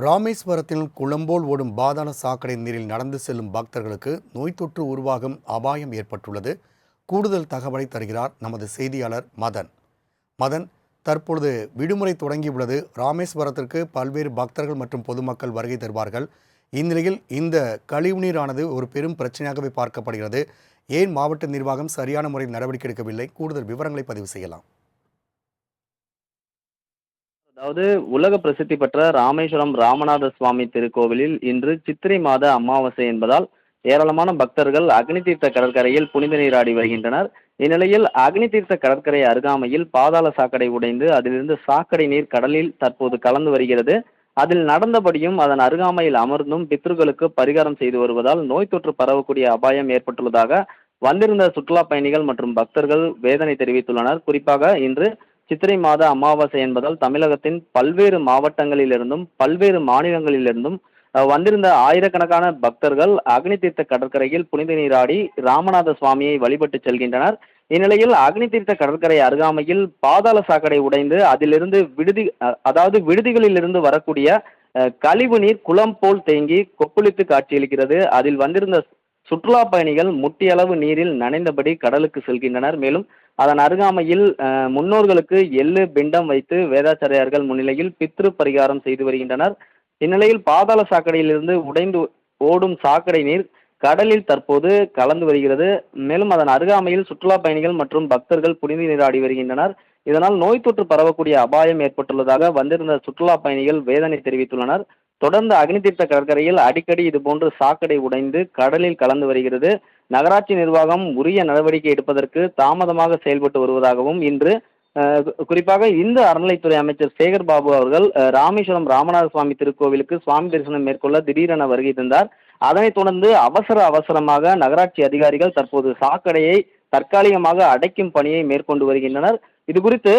ராமேஸ்வரத்தில் குளம்போல் ஓடும் பாதாள சாக்கடை நீரில் நடந்து செல்லும் பக்தர்களுக்கு நோய் தொற்று உருவாகும் அபாயம் ஏற்பட்டுள்ளது. கூடுதல் தகவலை தருகிறார் நமது செய்தியாளர் மதன். மதன் தற்பொழுது விடுமுறை தொடங்கியுள்ளது. ராமேஸ்வரத்திற்கு பல்வேறு பக்தர்கள் மற்றும் பொதுமக்கள் வருகை தருவார்கள். இந்நிலையில் இந்த கழிவுநீரானது ஒரு பெரும் பிரச்சனையாகவே பார்க்கப்படுகிறது. ஏன் மாவட்ட நிர்வாகம் சரியான முறையில் நடவடிக்கை எடுக்கவில்லை? கூடுதல் விவரங்களை பதிவு செய்யலாம். அதாவது உலக பிரசித்தி பெற்ற ராமேஸ்வரம் ராமநாத சுவாமி திருக்கோவிலில் இன்று சித்திரை மாத அமாவாசை என்பதால் ஏராளமான பக்தர்கள் அக்னி தீர்த்த கடற்கரையில் புனித நீராடி வருகின்றனர். இந்நிலையில் அக்னி தீர்த்த கடற்கரை அருகாமையில் பாதாள சாக்கடை உடைந்து அதிலிருந்து சாக்கடை நீர் கடலில் தற்போது கலந்து வருகிறது. அதில் நடந்தபடியும் அதன் அருகாமையில் அமர்ந்தும் பித்ருக்களுக்கு பரிகாரம் செய்து வருவதால் நோய் தொற்று பரவக்கூடிய அபாயம் ஏற்பட்டுள்ளதாக வந்திருந்த சுற்றுலா பயணிகள் மற்றும் பக்தர்கள் வேதனை தெரிவித்துள்ளனர். குறிப்பாக இன்று சித்திரை மாத அமாவாசை என்பதால் தமிழகத்தின் பல்வேறு மாவட்டங்களிலிருந்தும் பல்வேறு மாநிலங்களிலிருந்தும் வந்திருந்த ஆயிரக்கணக்கான பக்தர்கள் அக்னி தீர்த்த கடற்கரையில் புனித நீராடி ராமநாத சுவாமியை வழிபட்டு செல்கின்றனர். இந்நிலையில் அக்னி தீர்த்த கடற்கரை அருகாமையில் பாதாள சாக்கடை உடைந்து அதிலிருந்து விடுதி அதாவது விடுதிகளிலிருந்து வரக்கூடிய கழிவு நீர் குளம் போல் தேங்கி கொப்புளித்து காட்சியளிக்கிறது. அதில் வந்திருந்த சுற்றுலா பயணிகள் முட்டியளவு நீரில் நனைந்தபடி கடலுக்கு செல்கின்றனர். மேலும் அதன் அருகாமையில் முன்னோர்களுக்கு எள்ளு பிண்டம் வைத்து வேதாச்சாரியார்கள் முன்னிலையில் பித்ரு பரிகாரம் செய்து வருகின்றனர். இந்நிலையில் பாதாள சாக்கடையிலிருந்து உடைந்து ஓடும் சாக்கடை நீர் கடலில் தற்போது கலந்து வருகிறது. மேலும் அதன் அருகாமையில் சுற்றுலா பயணிகள் மற்றும் பக்தர்கள் புனித நீராடி வருகின்றனர். இதனால் நோய் தொற்று பரவக்கூடிய அபாயம் ஏற்பட்டுள்ளதாக வந்திருந்த சுற்றுலா பயணிகள் வேதனை தெரிவித்துள்ளனர். தொடர்ந்து அக்னி தீர்த்த கடற்கரையில் அடிக்கடி இதுபோன்று சாக்கடை உடைந்து கடலில் கலந்து வருகிறது. நகராட்சி நிர்வாகம் உரிய நடவடிக்கை எடுப்பதற்கு தாமதமாக செயல்பட்டு வருவதாகவும் இன்று குறிப்பாக இந்து அறநிலைத்துறை அமைச்சர் சேகர் பாபு அவர்கள் ராமேஸ்வரம் ராமநாத சுவாமி திருக்கோவிலுக்கு சுவாமி தரிசனம் மேற்கொள்ள திடீரென வருகை தந்தார். அதனைத் தொடர்ந்து அவசர அவசரமாக நகராட்சி அதிகாரிகள் தற்போது சாக்கடையை தற்காலிகமாக அடைக்கும் பணியை மேற்கொண்டு வருகின்றனர். இது குறித்து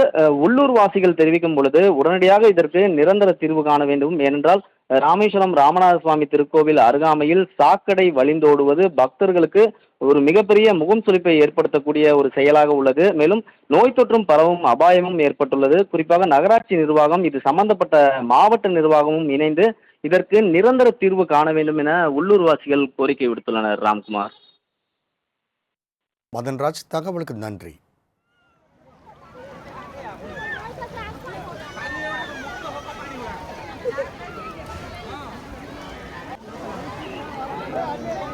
உள்ளூர் வாசிகள் தெரிவிக்கும் பொழுது உடனடியாக இதற்கு நிரந்தர தீர்வு காண வேண்டும். ஏனென்றால் ராமேஸ்வரம் ராமநாத சுவாமி திருக்கோவில் அருகாமையில் சாக்கடை வழிந்தோடுவது பக்தர்களுக்கு ஒரு மிகப்பெரிய முகம் சுளிப்பை ஏற்படுத்தக்கூடிய ஒரு செயலாக உள்ளது. மேலும் நோய் தொற்றும் பரவும் அபாயமும் ஏற்பட்டுள்ளது. குறிப்பாக நகராட்சி நிர்வாகம் இது சம்பந்தப்பட்ட மாவட்ட நிர்வாகமும் இணைந்து இதற்கு நிரந்தர தீர்வு காண வேண்டும் என உள்ளூர்வாசிகள் கோரிக்கை விடுத்துள்ளனர். ராம்குமார். மதன்ராஜ் தகவலுக்கு நன்றி. Yeah, yeah.